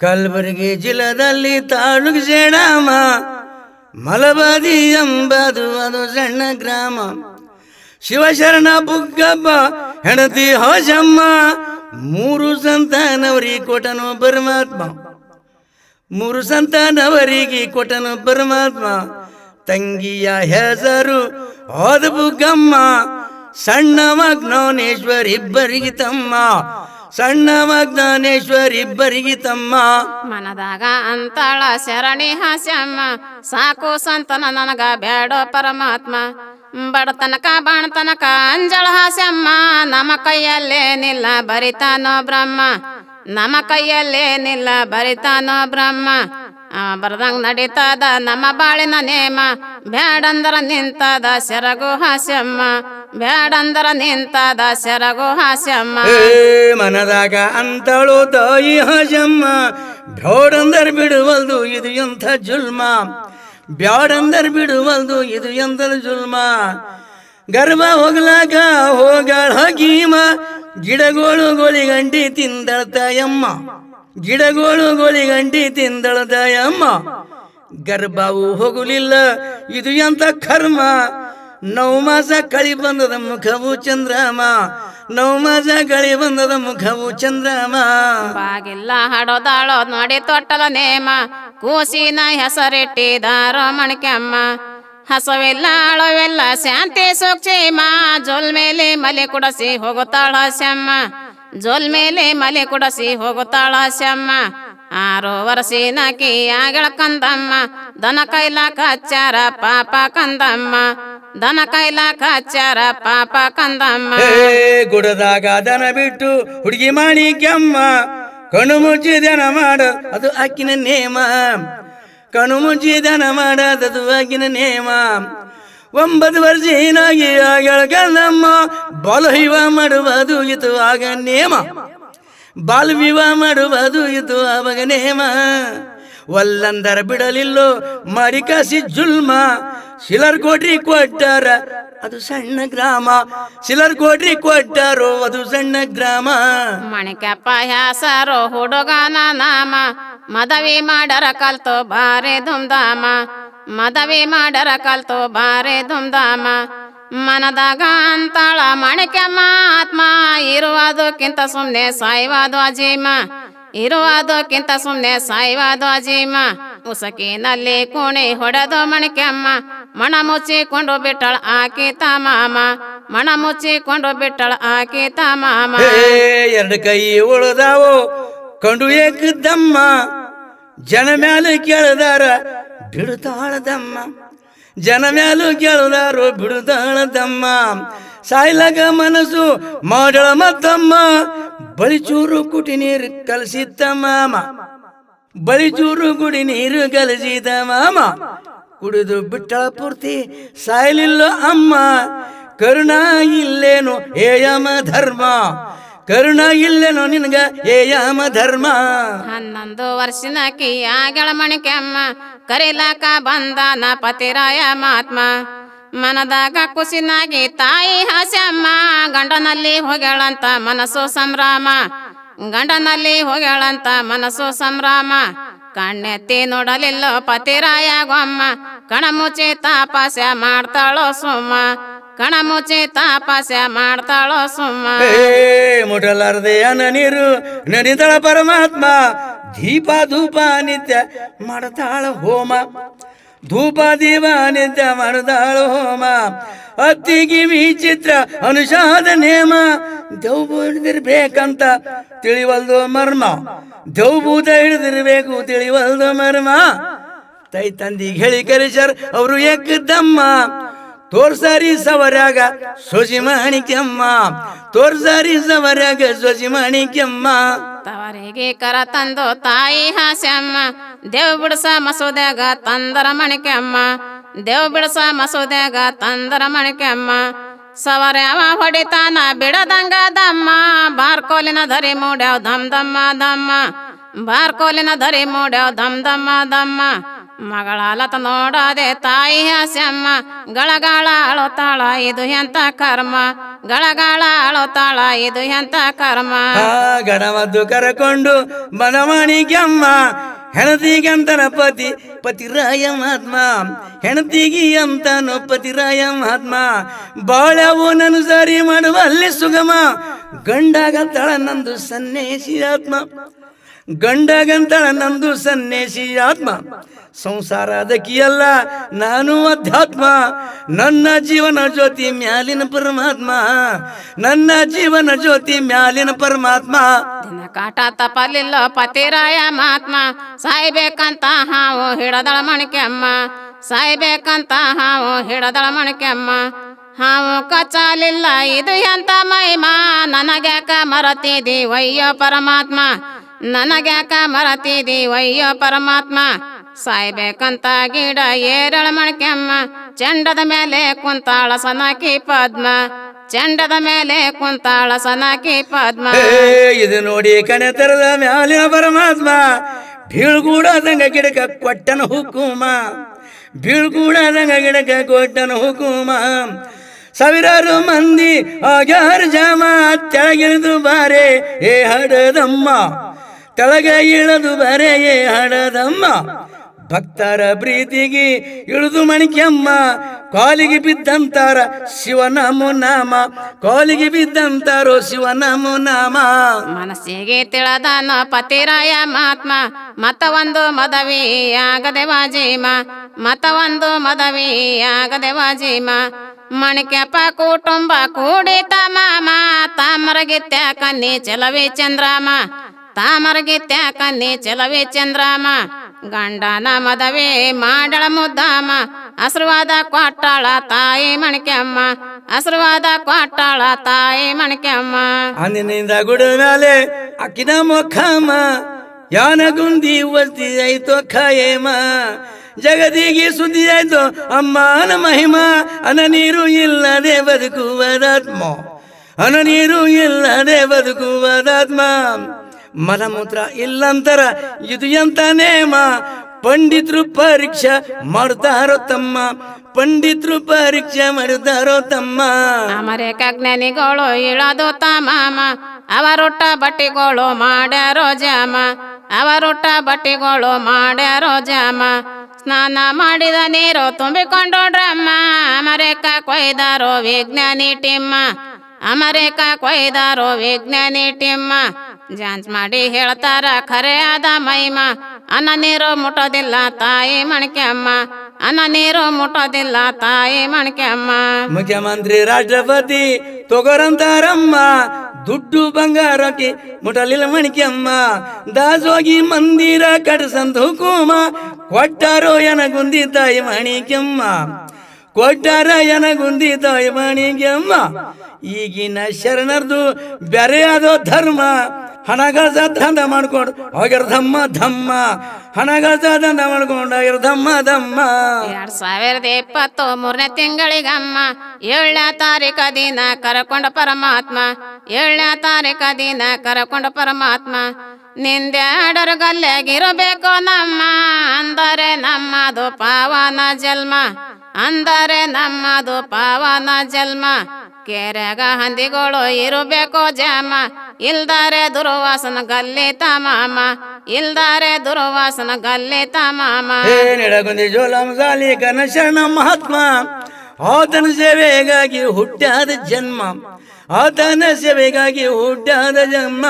ಕಲಬುರಗಿ ಜಿಲ್ಲೆದಲ್ಲಿ ತಾಲೂಕು ಜೇಡಾಮ. ಮಲಬಾದಿ ಎಂಬದು ಅದು ಸಣ್ಣ ಗ್ರಾಮ. ಶಿವಶರಣ ಬುಗ್ಗಬ್ಬ ಹೆಣತಿ ಹೋಜಮ್ಮ ಮೂರು ಸಂತಾನವರಿ ಕೊಟನು ಪರಮಾತ್ಮ. ಮೂರು ಸಂತಾನವರಿಗೆ ಕೊಟನು ಪರಮಾತ್ಮ. ತಂಗಿಯ ಹೆಸರು ಹೋದ ಬುಗ್ಗಮ್ಮ. ಸಣ್ಣ ಜ್ಞಾನೇಶ್ವರ್ ಇಬ್ಬರಿಗೆ ತಮ್ಮ. ಸಣ್ಣ ಜ್ಞಾನೇಶ್ವರ್ ಇಬ್ಬರಿಗೆ ತಮ್ಮ. ಮನದಾಗ ಅಂತಾಳ ಶರಣಿ ಹಾಸ್ಯಮ್ಮ, ಸಾಕು ಸಂತನ ನನಗ ಬ್ಯಾಡೋ ಪರಮಾತ್ಮ. ಬಡತನಕ ಬಾಣತನಕ ಅಂಜಳ ಹಾಸ್ಯಮ್ಮ, ನಮ್ಮ ಕೈಯಲ್ಲೇನಿಲ್ಲ ಬರಿತಾನೋ ಬ್ರಹ್ಮ. ನಮ್ಮ ಕೈಯಲ್ಲೇನಿಲ್ಲ ಬರಿತಾನೋ ಬ್ರಹ್ಮ. ಬರ್ದಂಗ್ ನಡೀತದ ನಮ್ಮ ಬಾಳಿನ ನೇಮ, ಬ್ಯಾಡಂದ್ರ ನಿಂತದ ಸೆರಗು ಹಾಸ್ಯಮ್ಮ. ಬ್ಯಾಡಂದರ ನಿಂತ ಸೆರಗು ಹಾಸ್ಯಮ್ಮ ಮನದಾಗ ಅಂತಳು ತಾಯಿ ಹಜಮ್ಮ ಬ್ಯಾಡಂದರ್ ಬಿಡುವಲ್ದು ಇದು ಎಂಥ ಜುಲ್ಮ. ಬ್ಯಾಡಂದರ್ ಬಿಡುವಲ್ದು ಇದು ಎಂಥ ಜುಲ್ಮ. ಗರ್ಭ ಹೋಗ್ಲಾಗ ಹೋಗಳ ಹಗೀಮ. ಗಿಡಗೋಳು ಗೋಳಿಗಂಟಿ ತಿಂದಳ ತಾಯಮ್ಮ ಗಿಡಗೋಳು ಗೋಳಿಗಂಟಿ ತಿಂದಳ ತಾಯಮ್ಮ ಗರ್ಭವು ಹೋಗಲಿಲ್ಲ, ಇದು ಎಂಥ ಕರ್ಮ. ನವ ಮಾಸ ಕಳಿ ಬಂದದ ಮುಖವು ಚಂದ್ರಮ. ನವ ಮಾಸ ಕಳಿ ಬಂದದ ಮುಖವು ಚಂದ್ರಮ. ಬಾಗಿಲ್ಲ ಹಡೋದಾಳೋ ನೋಡಿ ತೊಟ್ಟಲ ನೇಮ. ಕೂಸಿನ ಹೆಸರಿಟ್ಟಿದಾರ ಮಣಿಕೆಮ್ಮ ಹಸವೆಲ್ಲ ಅಳವೆಲ್ಲ ಶಾಂತಿ ಸೂಕ್ಷೇಮ. ಜೋಲ್ ಮೇಲೆ ಮಲೆ ಕುಡಸಿ ಹೋಗುತ್ತಾಳ ಶಮ್ಮ. ಜೋಲ್ ಮೇಲೆ ಮಲೆ ಕುಡಸಿ ಹೋಗುತ್ತಾಳ ಶಮ್ಮ. ಆರು ವರ್ಷಿನಕಿ ಆಗಳ ಕಂದಮ್ಮ, ದನ ಕೈಲ ಕಚ್ಚಾರ ಪಾಪ ಕಂದಮ್ಮ, ದನ ಕೈಲ ಕಚ್ಚಾರ ಪಾಪ ಕಂದಮ್ಮ. ಗುಡದಾಗ ದನ ಬಿಟ್ಟು ಹುಡುಗಿ ಮಾಡಿ ಕೆಮ್ಮ, ಕಣ್ಣು ಮುಚ್ಚಿ ದನ ಮಾಡ, ಅದು ಅಕ್ಕಿನ ನೇಮ. ಕಣ್ಣು ಮುಚ್ಚಿ ದನ ಮಾಡದದು ಅಕ್ಕಿನ ನೇಮ. ಒಂಬತ್ತು ವರ್ಷ ಏನಾಗಿ ಆಗಳ ಕಂದಮ್ಮ ಬಲ ಮಾಡುವುದು ಇದು ಆಗ ನೇಮ. ಬಾಲ್ ವಿವಾಹ ಮಾಡುವುದು ಇದು ಆವಾಗ ನೇಮ. ಒಲ್ಲಂದರ ಬಿಡಲಿಲ್ಲೋ ಮರಿಕಾಸಿ ಜುಲ್ಮ. ಶಿಲರ್ ಕೋಟ್ರಿ ಕೊಟ್ಟಾರ, ಅದು ಸಣ್ಣ ಗ್ರಾಮ. ಶಿಲರ್ ಕೋಟ್ರಿ ಕೊಟ್ಟಾರೋ, ಅದು ಸಣ್ಣ ಗ್ರಾಮ. ಮಣಿಕಪ್ಪ ಹ್ಯಾಸರೋ, ಹುಡುಗನ ನಾಮ. ಮದವಿ ಮಾಡರ ಕಲ್ತು ಬಾರೆ ಧುಮ್ಧಾಮ. ಮದವಿ ಮಾಡರ ಕಲ್ತು ಬಾರೆ ಧುಮ್ಧಾಮ. ಮನದಾಗ ಅಂತಾಳ, ಮಣಿಕೆ ಆತ್ಮ ಇರುವುದಕ್ಕಿಂತ ಸುಮ್ನೆ ಸಾಯುವುದು ಅಜೀಮ, ಇರುವುದಕ್ಕಿಂತ ಸುಮ್ನೆ ಸಾಯುವುದು ಅಜೀಮ. ಉಸಕಿನಲ್ಲಿ ಕುಣಿ ಹೊಡೆದು ಮಣಿಕೆಮ್ಮ ಮಣ ಮುಚ್ಚಿಕೊಂಡು ಬಿಟ್ಟಳ ಆಕಿ ಮಾಮ ಮಣ ಮುಚ್ಚಿಕೊಂಡು ಬಿಟ್ಟಳ ಆಕಿ ಮಾಮ ಎರಡು ಕೈ ಉಳಿದಾವು, ಕಂಡು ಏಕದಮ್ಮ ಜನ ಮೇಲೆ ಕೇಳದಾರ ಬಿಡುತ್ತಾಳದಮ್ಮ ಜನ ಮ್ಯಾಲು ಕೇಳದಾರು ಬಿಡುತ್ತಾಳದಮ್ಮ ಸಾಯ್ಲಾಗ ಮನಸ್ಸು ಮಾಡಳ ಮತ್ತಮ್ಮ. ಬಳಿಚೂರು ಕುಟಿ ನೀರು ಕಲಸಿದ್ದ ಮಾಮ ಬಳಿಚೂರು ಕುಡಿ ನೀರು ಕಲಸಿದ ಮಾಮ ಕುಡಿದು ಬಿಟ್ಟಳ ಪೂರ್ತಿ ಸಾಯ್ಲಿಲ್ಲ ಅಮ್ಮ. ಕರುಣ ಇಲ್ಲೇನು, ಏಯಮ ಧರ್ಮ. ಕರುಣ ಇಲ್ಲೇನೋ ನಿನಗ? ಯಾಮ ಧರ್ಮ? ಹನ್ನೊಂದು ವರ್ಷನಕಿ ಆಗಳ ಮಣಿಕೆಮ್ಮ, ಕರಿಲಾಕ ಬಂದನ ಪತಿರಾಯ ಮಾತ್ಮ. ಮನದಾಗ ಕುಸಿನಾಗಿ ತಾಯಿ ಹಾಸ್ಯಮ್ಮ, ಗಂಡನಲ್ಲಿ ಹೋಗ್ಯಾಳಂತ ಮನಸ್ಸು ಸಂಭ್ರಮ. ಗಂಡನಲ್ಲಿ ಹೋಗ್ಯಾಳಂತ ಮನಸ್ಸು ಸಂಭ್ರಮ. ಕಣ್ಣೆತ್ತಿ ನೋಡಲಿಲ್ಲೋ ಪತಿರಾಯ ಗೊಮ್ಮ ಕಣಮುಚಿ ತಾಪಸ್ಯ ಮಾಡ್ತಾಳೋ ಸುಮ್ಮ. ಕಣ ಮುಚ್ಚಿ ತಾಪಸ್ಯ ಮಾಡ್ತಾಳೋ ಸುಮ್ಮ. ಏ, ಮುಟಲಾರದೆ ಅನ ನೀರು, ನನಿದಳ ಪರಮಾತ್ಮ, ದೀಪ, ಧೂಪ, ನಿತ್ಯ ಮಾಡ್ತಾಳ ಹೋಮ. ಧೂಪ, ದೀಪ, ನಿತ್ಯ ಮಾಡ್ತಾಳು ಹೋಮ. ಅತ್ತಿಗೆ ವಿಚಿತ್ರ ಅನುಷಾದ, ನೇಮ ದೌಬು ಹಿಡಿದಿರ್ಬೇಕಂತ ತಿಳಿವಲ್ದು ಮರ್ಮ. ದೌಭೂತ ಹಿಡಿದಿರ್ಬೇಕು ತಿಳಿವಲ್ದು ಮರ್ಮ. ತೈ ತಂದಿಗೆ ಹೇಳಿ ಕರಿಸರ್ ಅವರು ಏಕದಮ್ಮ ತೋರ್ಸಾರಿ ಸವರಾಗ ಸೊಜಿ ಮಾಣಿಕ್ಯಮ್ಮ ತೋರ್ಸಾರಿ ಸವರಾಗ ಸೊಜಿ ಮಾಣಿಕ್ಯಮ್ಮ ತವರಿಗೆ ಕರ ತಂದು ತಾಯಿ ಹಾಸ್ಯಮ್ಮ. ದೇವ್ ಬಿಡಸ ಮಸೂದ್ಯಾಗ ತಂದರ ಮಣಿಕೆಮ್ಮ. ದೇವ್ ಬಿಡಸ ಮಸೂದ್ಯಾಗ ತಂದರ ಮಣಿಕೆಮ್ಮ. ಸವರ್ಯಾವ ಹೊಡಿತಾನ ಬಿಡದಂಗ ದಮ್ಮ. ಬಾರ್ಕೋಲಿನ ಧರಿ ಮೂಡ್ಯಾವ್ ಧಮ್ ದಮ್ಮ ದಮ್ಮ. ಬಾರ್ಕೋಲಿನ ಧರಿ ಮೂಡ್ಯಾವ್ ಧಮ್ ದಮ್ಮ ದಮ್ಮ. ಮಗಳಾಲತ ನೋಡದೆ ತಾಯಿ ಹಾಸ್ಯಮ್ಮ. ಗಳಗಾಳ ಅಳುತ್ತಾಳ ಇದು ಎಂತ ಕರ್ಮ? ಗಳಗಾಳ ಅಳುತ್ತಾಳ ಇದು ಎಂತ ಕರ್ಮ? ಗಣವದ್ದು ಕರಕೊಂಡು ಬನವಾಣಿಗೆಮ್ಮ, ಹೆಣತಿಗಂತನ ಪತಿ, ಪತಿರಾಯ ಮಹಾತ್ಮ. ಹೆಣತಿಗಿ ಪತಿ ರಾಯ ಮಹಾತ್ಮ. ಬಾಳವು ನಾನು ಸರಿ ಮಾಡುವಲ್ಲಿ ಸುಗಮ. ಗಂಡಾಗಂತಳ ನಂದು ಸನ್ನೇಸಿ ಆತ್ಮ. ಗಂಡಗಂತಳ ನಂದು ಸನ್ಯಾಸಿ ಆತ್ಮ. ಸಂಸಾರ ಅದಕ್ಕಿಯಲ್ಲ, ನಾನು ಅಧ್ಯಾತ್ಮ. ನನ್ನ ಜೀವನ ಜ್ಯೋತಿ ಮ್ಯಾಲಿನ ಪರಮಾತ್ಮ. ನನ್ನ ಜೀವನ ಜ್ಯೋತಿ ಮ್ಯಾಲಿನ ಪರಮಾತ್ಮ. ದಿನ ಕಾಟ ತಪಲಿಲ್ಲ ಪತಿರಾಯ ಮಹಾತ್ಮ. ಸಾಯ್ಬೇಕಂತ ಹಾವು ಹಿಡದಳ ಮಣಿಕೆಮ್ಮ. ಸಾಯ್ಬೇಕಂತ ಹಾವು ಹಿಡದಳ ಮಣಿಕೆಮ್ಮ. ಹಾವು ಕಚಾಲಿಲ್ಲ ಇದು ಎಂತ ಮಹಿಮಾ? ನನಗ್ಯಾಕ ಮರತಿದಿ ವಯ್ಯೋ ಪರಮಾತ್ಮ. ನನಗ್ಯಾಕ ಮರತಿದಿ? ಅಯ್ಯೋ ಪರಮಾತ್ಮ, ಸಾಯ್ಬೇಕಂತ ಗಿಡ ಏರಳ ಮಣಕ್ಯಮ್ಮ ಚಂಡದ ಮೇಲೆ ಕುಂತಾಳ ಸನಕಿ ಪದ್ಮ. ಚಂಡದ ಮೇಲೆ ಕುಂತಾಳ ಸನಕಿ ಪದ್ಮ. ಇದು ನೋಡಿ ಕಣೆ ತೆರೆದ ಮ್ಯಾಲಿನ ಪರಮಾತ್ಮ. ಬೀಳ್ಗೂಡದಂಗ ಗಿಡಕ ಕೊಟ್ಟನ ಹುಕುಮ. ಬೀಳ್ಗೂಡದಂಗ ಗಿಡಕ ಕೊಟ್ಟನ ಹುಕುಮ. ಸಾವಿರಾರು ಮಂದಿ ಆಗ್ಯಾರ ಜಾಮ. ತೆಳಗಿಳಿದು ಬಾರೆ, ಏ ಹಡದಮ್ಮ. ತೆಳಗ ಇಳದು ಬರೆಯೇ ಹಣದಮ್ಮ. ಭಕ್ತರ ಪ್ರೀತಿಗೆ ಇಳಿದು ಮಣಿಕೆಮ್ಮ. ಕಾಲಿಗೆ ಬಿದ್ದಂತಾರ ಶಿವನಾಮ ನಾಮ ಕಾಲಿಗೆ ಬಿದ್ದಂತಾರೋ ಶಿವನಾಮ ನಾಮ ಮನಸ್ಸಿಗೆ ತಿಳದನ ಪತಿರಾಯ ಮಹಾತ್ಮ ಮತ ಒಂದು ಮದವಿ ಆಗದೆ ವಾಜೀಮ. ಮತ ಒಂದು ಮದವಿ ಆಗದೆ ವಾಜೀಮ. ಮಣಿಕೆಪ್ಪ ಕುಟುಂಬ ಕೂಡಿತ ಮಾಮ ತಾಮರಗಿತ್ಯ ಕನ್ನಿ ಚಲವಿ ಚಂದ್ರಾಮ ತಾಮರಗಿತ್ಯ ತ್ಯಾಕ ಚೆಲವಿ ಚಂದ್ರಾಮ. ಗಂಡನ ಮದವೇ ಮಾಡಳ ಮುದ್ದಾಮ. ಆಶೀರ್ವಾದ ಕೊಟ್ಟಾಳ ತಾಯಿ ಮಣಿಕೆಮ್ಮ. ಆಶೀರ್ವಾದ ಕೊಟ್ಟಾಳ ತಾಯಿ ಮಣಿಕೆಮ್ಮ. ಅಂದಿನಿಂದ ಗುಡ ಮೇಲೆ ಅಕ್ಕಿನ ಮೊಖಮ ಯಾನ ಗುಂದಿ ಒತ್ತಿ ಆಯ್ತು ಖಾಯೇಮ. ಜಗದಿಗೆ ಸುದ್ದಿ ಆಯ್ತು ಅಮ್ಮನ ಮಹಿಮ. ಅನ ನೀರು ಇಲ್ಲದೆ ಬದುಕುವದಾತ್ಮ ಅನ ನೀರು ಇಲ್ಲದೆ ಬದುಕುವದಾತ್ಮ ಮಲಮೂತ್ರ ಇಲ್ಲಂತರ ಇದು ಎಂತ ನೇಮ ಪಂಡಿತರು ಪರೀಕ್ಷೆ ಮಾಡ್ತಾರೋ ತಮ್ಮ? ಪಂಡಿತರು ಪರೀಕ್ಷೆ ಮಾಡುತ್ತಾರೋ ತಮ್ಮ? ಅಮರೇಕ ಜ್ಞಾನಿಗಳು ಇಳದು ತಮಾಮ ಅವರೊಟ್ಟ ಬಟ್ಟಿಗಳು ಮಾಡ್ಯಾರೋ ಜಾಮ. ಅವರೊಟ್ಟ ಬಟ್ಟಿಗಳು ಮಾಡ್ಯಾರೋ ಜಾಮ. ಸ್ನಾನ ಮಾಡಿದ ನೀರು ತುಂಬಿಕೊಂಡು ಡ್ರಮ್ಮ ಅಮರೇಕ ಕೊಯ್ದಾರೋ ವಿಜ್ಞಾನಿ ಟಿಮ್ಮ. ಅಮರೇಕ ಕೊಯ್ದಾರೋ ವಿಜ್ಞಾನಿ ಟಿಮ್ಮ. ಜಾಂಚ್ ಮಾಡಿ ಹೇಳ್ತಾರ, ಖರೆ ಆದ ಮೈಮ ಅನ್ನ ನೀರು ಮುಟ್ಟೋದಿಲ್ಲ ತಾಯಿ ಮಣಿಕೆಮ್ಮ, ಅನ್ನ ನೀರು ಮುಟ್ಟೋದಿಲ್ಲ ತಾಯಿ ಮಣಿಕೆಮ್ಮ. ಮುಖ್ಯಮಂತ್ರಿ ರಾಷ್ಟ್ರಪತಿ ತೊಗರಂತಾರಮ್ಮ, ದುಡ್ಡು ಬಂಗಾರಕ್ಕೆ ಮುಟಲಿಲ್ಲ ಮಣಿಕೆಮ್ಮ. ದಾಸೋಗಿ ಮಂದಿರ ಕಟ್ಸಂದು ಹುಕುಮ ಕೊಟ್ಟಾರೋ ಎನಗುಂದಿ ತಾಯಿ ಮಣಿಕೆಮ್ಮ. ಕೊಟ್ಟಾರ ಎನಗುಂದಿ ತಾಯಿ ಮಣಿಕೆಮ್ಮ. ಈಗಿನ ಶರಣರ್ದು ಬೇರೆ ಅದೋ ಧರ್ಮ ಹಣಗಳ ದಂಧ ಮಾಡ್ಕೊಂಡು. ಹೋಗಿರ್ಧಮ್ಮ ಧಮ್ಮ. ಹಣಗಾಸ ದಂಧ ಮಾಡ್ಕೊಂಡು ಹೋಗಿರ್ಧಮ್ಮ ಧಮ್ಮ ಧಮ್ಮ. ಎರಡ್ ಸಾವಿರದ ಇಪ್ಪತ್ತು ಮೂರನೇ ತಿಂಗಳಿಗಮ್ಮ, ಏಳನೇ ತಾರೀಕ ದಿನ ಕರಕೊಂಡ ಪರಮಾತ್ಮ, ಏಳನೇ ತಾರೀಕ ದಿನ ಕರಕೊಂಡ ಪರಮಾತ್ಮ. ನಿಂದ್ಯಾಡರ ಗಲ್ಲೆಗಿರಬೇಕು ನಮ್ಮ ಅಂದರೆ ನಮ್ಮದು ಪಾವನ ಜನ್ಮ, ಅಂದರೆ ನಮ್ಮದು ಪಾವನ ಜನ್ಮ. ಕೆರೆಗ ಹಂದಿಗಳು ಇರಬೇಕು ಜಾಮ ಇಲ್ದಾರೆ ದುರ್ವಾಸನ ಗಲ್ಲಿ ತಮಾಮ ಇಲ್ದಾರೆ ದುರ್ವಾಸನ ಗಲ್ಲಿ ತಮಾಮ ಜೋಲಂ ಸಾಲಿ ಶರಣ ಮಹಾತ್ಮ, ಆತನ ಸೇವೆಗಾಗಿ ಹುಟ್ಟಾದ ಜನ್ಮ, ಆತನ ಸೇವೆಗಾಗಿ ಹುಟ್ಟಾದ ಜನ್ಮ.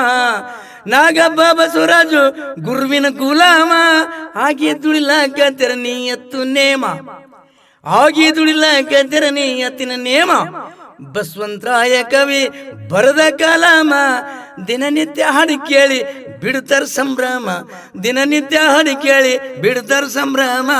ನಾಗಪ್ಪ ಬಸವರಾಜು ಗುರುವಿನ ಗುಲಾಮ, ಹಾಗೆ ದುಡಿಲಾಕ ನೀ ಎತ್ತು ನೇಮ. ಆಗಿ ದುಡಿಲಾಕ ನೀ ಎತ್ತಿನ ನೇಮ. ಬಸವಂತರಾಯ ಕವಿ, ಬರದ ಕಲಾಮ. ದಿನನಿತ್ಯ ಹಾಡು ಕೇಳಿ ಬಿಡುತ್ತಾರ ಸಂಭ್ರಮ. ದಿನನಿತ್ಯ ಹಾಡು ಕೇಳಿ ಬಿಡುತ್ತಾರ ಸಂಭ್ರಮ.